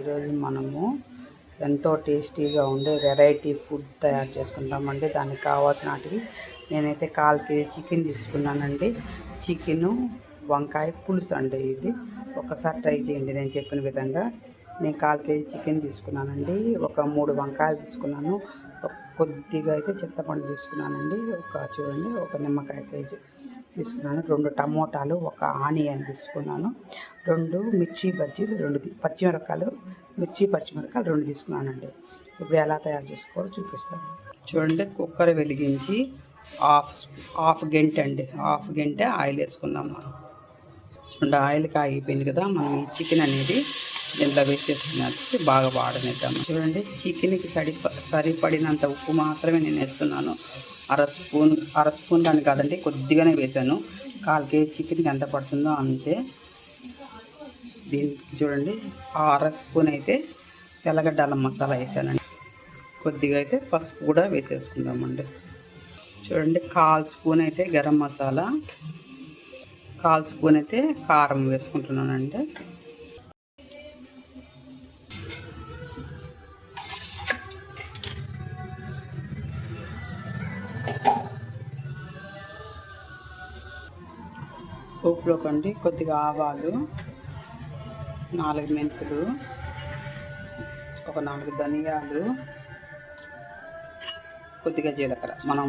ఈరోజు మనము ఎంతో టేస్టీగా ఉండే వెరైటీ ఫుడ్ తయారు చేసుకుంటామండి. దానికి కావాల్సిన వాటివి నేనైతే కాల్ కేజీ చికెన్ తీసుకున్నానండి. చికెను వంకాయ పులుసు అండి ఇది. ఒకసారి ట్రై చేయండి నేను చెప్పిన విధంగా. నేను కాల్ కేజీ చికెన్ తీసుకున్నానండి. ఒక మూడు వంకాయలు తీసుకున్నాను. కొద్దిగా అయితే చింతపండు తీసుకున్నానండి. ఒక చూడండి ఒక నిమ్మకాయ సైజు తీసుకున్నాను. రెండు టమోటాలు ఒక ఆనియన్ తీసుకున్నాను. రెండు మిర్చి బజ్జీలు రెండు పచ్చిమిరపకాయలు మిర్చి పచ్చిమిరపకాయలు రెండు తీసుకున్నానండి. ఇప్పుడు ఎలా తయారు చేసుకోవాలో చూపిస్తాను. చూడండి కుక్కర్ వెలిగించి హాఫ్ హాఫ్ గంట అండి. హాఫ్ గంట ఆయిల్ వేసుకుందాం మనం. చూడండి ఆయిల్ కాగిపోయింది కదా. మనం ఈ చికెన్ అనేది దీంట్లో వేసేసుకున్నది బాగా వాడనిద్దాము చూడండి చికెన్కి సరి సరిపడినంత ఉప్పు మాత్రమే నేను వేస్తున్నాను. అర స్పూన్ అర స్పూన్ దాని కాదండి కొద్దిగానే వేసాను. కాల్ కేజీ చికెన్కి ఎంత పడుతుందో అంతే. దీనికి చూడండి ఆ అర స్పూన్ అయితే తెల్లగడ్డ అల్లం మసాలా వేసానండి. కొద్దిగా అయితే పసుపు కూడా వేసేసుకుందామండి. చూడండి కాల్ స్పూన్ అయితే గరం మసాలా కాల్ స్పూన్ అయితే కారం వేసుకుంటున్నానండి. పోపులో కండి కొద్దిగా ఆవాలు నాలుగు మెంతులు ఒక నాలుగు ధనియాలు కొద్దిగా జీలకర్ర. మనం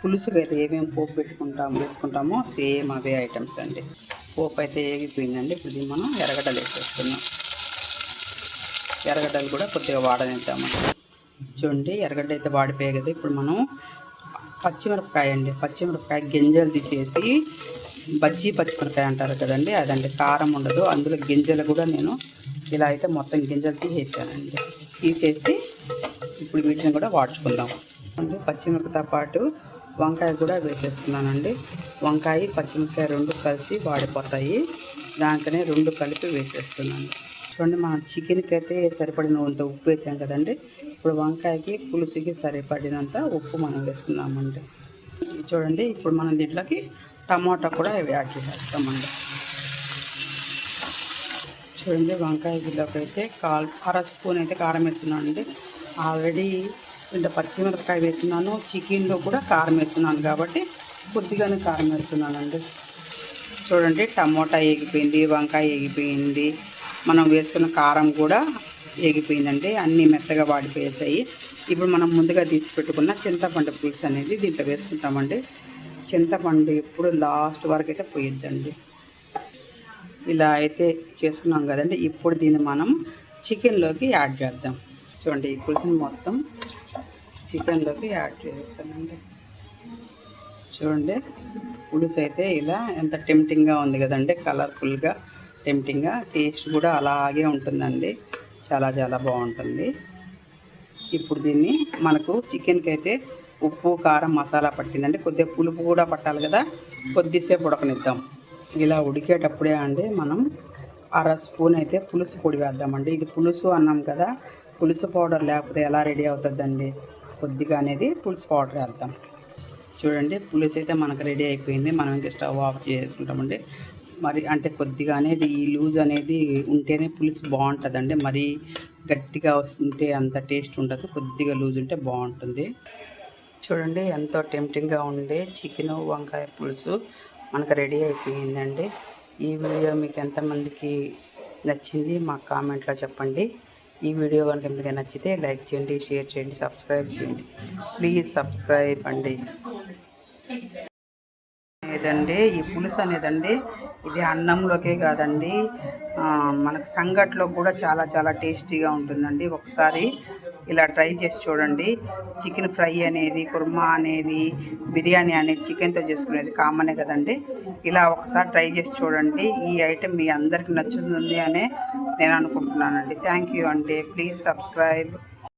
పులుసుకి అయితే ఏమేమి పోపు పెట్టుకుంటాము వేసుకుంటామో సేమ్ అవే ఐటమ్స్ అండి. పోపు అయితే ఏగిపోయిందండి. ఇప్పుడు మనం ఎర్రగడ్డలు వేసేస్తున్నాం. ఎర్రగడ్డలు కూడా కొద్దిగా వాడనిద్దామండి చూడండి ఎర్రగడ్డ అయితే వాడిపోయాయి కదా. ఇప్పుడు మనం పచ్చిమిరపకాయ అండి. పచ్చిమిరపకాయ గింజలు తీసేసి బజ్జీ పచ్చిమిరపకాయ అంటారు కదండి అదండి కారం ఉండదు. అందులో గింజలు కూడా నేను ఇలా అయితే మొత్తం గింజలు తీసేసానండి. తీసేసి ఇప్పుడు వీటిని కూడా వాడుచుకుందాం పచ్చిమిరపతో పాటు వంకాయ కూడా వేసేస్తున్నానండి. వంకాయ పచ్చిమిరపకాయ రెండు కలిసి వాడిపోతాయి. దానికనే రెండు కలిపి వేసేస్తున్నాను. చూడండి మనం చికెన్కి అయితే సరిపడినంత ఉప్పు వేసాం కదండి. ఇప్పుడు వంకాయకి పులుసుకి సరిపడినంత ఉప్పు మనం వేసుకున్నామండి చూడండి ఇప్పుడు మనం దీంట్లోకి టమాటా కూడా యాడ్ చేసేస్తామండి. చూడండి వంకాయ గిల్లోకి అయితే కాల్ అర స్పూన్ అయితే కారం వేస్తున్నాను అండి ఆల్రెడీ ఇంత పచ్చిమిరపకాయ వేస్తున్నాను చికెన్లో కూడా కారం వేస్తున్నాను కాబట్టి కొద్దిగానే కారం వేస్తున్నానండి. చూడండి టమోటా ఏగిపోయింది వంకాయ ఎగిపోయింది మనం వేసుకున్న కారం కూడా ఎగిపోయిందండి అన్నీ మెత్తగా వాడిపోయేసాయి. ఇప్పుడు మనం ముందుగా తీసి పెట్టుకున్న చింతపండు పులుసు అనేది దీంట్లో వేసుకుంటామండి. చింతపండు ఎప్పుడు లాస్ట్ వరకు అయితే పోయిద్దండి. ఇలా అయితే చేసుకున్నాం కదండి. ఇప్పుడు దీన్ని మనం చికెన్లోకి యాడ్ చేద్దాం. చూడండి ఈ పులుసుని మొత్తం చికెన్లోకి యాడ్ చేస్తానండి. చూడండి పులుసు అయితే ఇలా ఎంత టెంప్టింగ్గా ఉంది కదండి. కలర్ఫుల్గా టెంప్టింగ్గా టేస్ట్ కూడా అలాగే ఉంటుందండి. చాలా చాలా బాగుంటుంది. ఇప్పుడు దీన్ని మనకు చికెన్కి అయితే ఉప్పు కారం మసాలా పట్టిందండి కొద్దిగా పులుపు కూడా పట్టాలి కదా. కొద్దిసేపు ఉడకనిద్దాం. ఇలా ఉడికేటప్పుడే అండి మనం అర స్పూన్ అయితే పులుసు పొడి వేద్దామండి. ఇది పులుసు అన్నాం కదా పులుసు పౌడర్ లేకపోతే ఎలా రెడీ అవుతుందండి? కొద్దిగా అనేది పులుసు పౌడర్ వేద్దాం. చూడండి పులుసు అయితే మనకు రెడీ అయిపోయింది. మనం ఇంకా స్టవ్ ఆఫ్ చేసుకుంటామండి. మరి అంటే కొద్దిగా అనేది ఈ లూజ్ అనేది ఉంటేనే పులుసు బాగుంటుందండి. మరి గట్టిగా వస్తుంటే అంత టేస్ట్ ఉండదు. కొద్దిగా లూజ్ ఉంటే బాగుంటుంది. చూడండి ఎంతో టెంప్టింగ్గా ఉండే చికెన్ వంకాయ పులుసు మనకు రెడీ అయిపోయిందండి. ఈ వీడియో మీకు ఎంతమందికి నచ్చింది మా కామెంట్లో చెప్పండి. ఈ వీడియో కనుక మీకు నచ్చితే లైక్ చేయండి షేర్ చేయండి సబ్స్క్రైబ్ చేయండి. ప్లీజ్ సబ్స్క్రైబ్ అండి. అనేదండి ఈ పులుసు అనేదండి ఇది అన్నంలోకే కాదండి. మనకు సంగట్లో కూడా చాలా చాలా టేస్టీగా ఉంటుందండి. ఒకసారి ఇలా ట్రై చేసి చూడండి. చికెన్ ఫ్రై అనేది కుర్మా అనేది బిర్యానీ అనేది చికెన్తో చేసుకునేది కామనే కదండి. ఇలా ఒకసారి ట్రై చేసి చూడండి. ఈ ఐటెం మీ అందరికి నచ్చుతుంది అనే నేను అనుకుంటున్నానండి. థ్యాంక్ యూ అండి. Please subscribe.